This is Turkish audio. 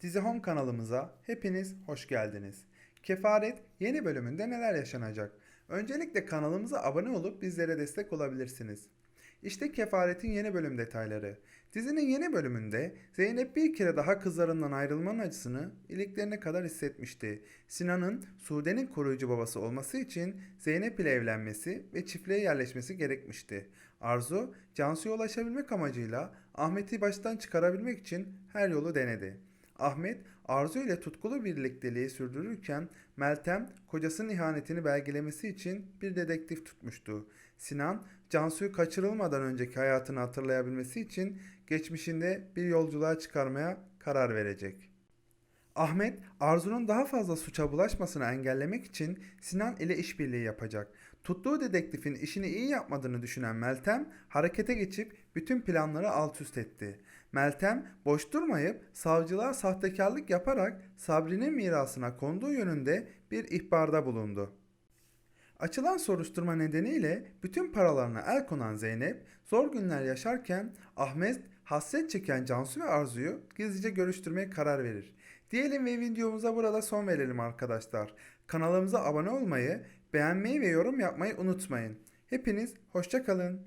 Dizi Home kanalımıza hepiniz hoş geldiniz. Kefaret yeni bölümünde neler yaşanacak? Öncelikle kanalımıza abone olup bizlere destek olabilirsiniz. İşte Kefaret'in yeni bölüm detayları. Dizinin yeni bölümünde Zeynep bir kere daha kızlarından ayrılmanın acısını iliklerine kadar hissetmişti. Sinan'ın Sude'nin koruyucu babası olması için Zeynep ile evlenmesi ve çiftliğe yerleşmesi gerekmişti. Arzu, Cansu'ya ulaşabilmek amacıyla Ahmet'i baştan çıkarabilmek için her yolu denedi. Ahmet, Arzu ile tutkulu birlikteliği sürdürürken Meltem, kocasının ihanetini belgelemesi için bir dedektif tutmuştu. Sinan, Cansu'yu kaçırılmadan önceki hayatını hatırlayabilmesi için geçmişinde bir yolculuğa çıkarmaya karar verecek. Ahmet, Arzu'nun daha fazla suça bulaşmasını engellemek için Sinan ile işbirliği yapacak. Tuttuğu dedektifin işini iyi yapmadığını düşünen Meltem, harekete geçip bütün planları alt üst etti. Meltem, boş durmayıp savcılığa sahtekarlık yaparak Sabri'nin mirasına konduğu yönünde bir ihbarda bulundu. Açılan soruşturma nedeniyle bütün paralarına el konan Zeynep zor günler yaşarken Ahmet hasret çeken Cansu ve Arzu'yu gizlice görüştürmeye karar verir. Diyelim ve videomuza burada son verelim arkadaşlar. Kanalımıza abone olmayı, beğenmeyi ve yorum yapmayı unutmayın. Hepiniz hoşça kalın.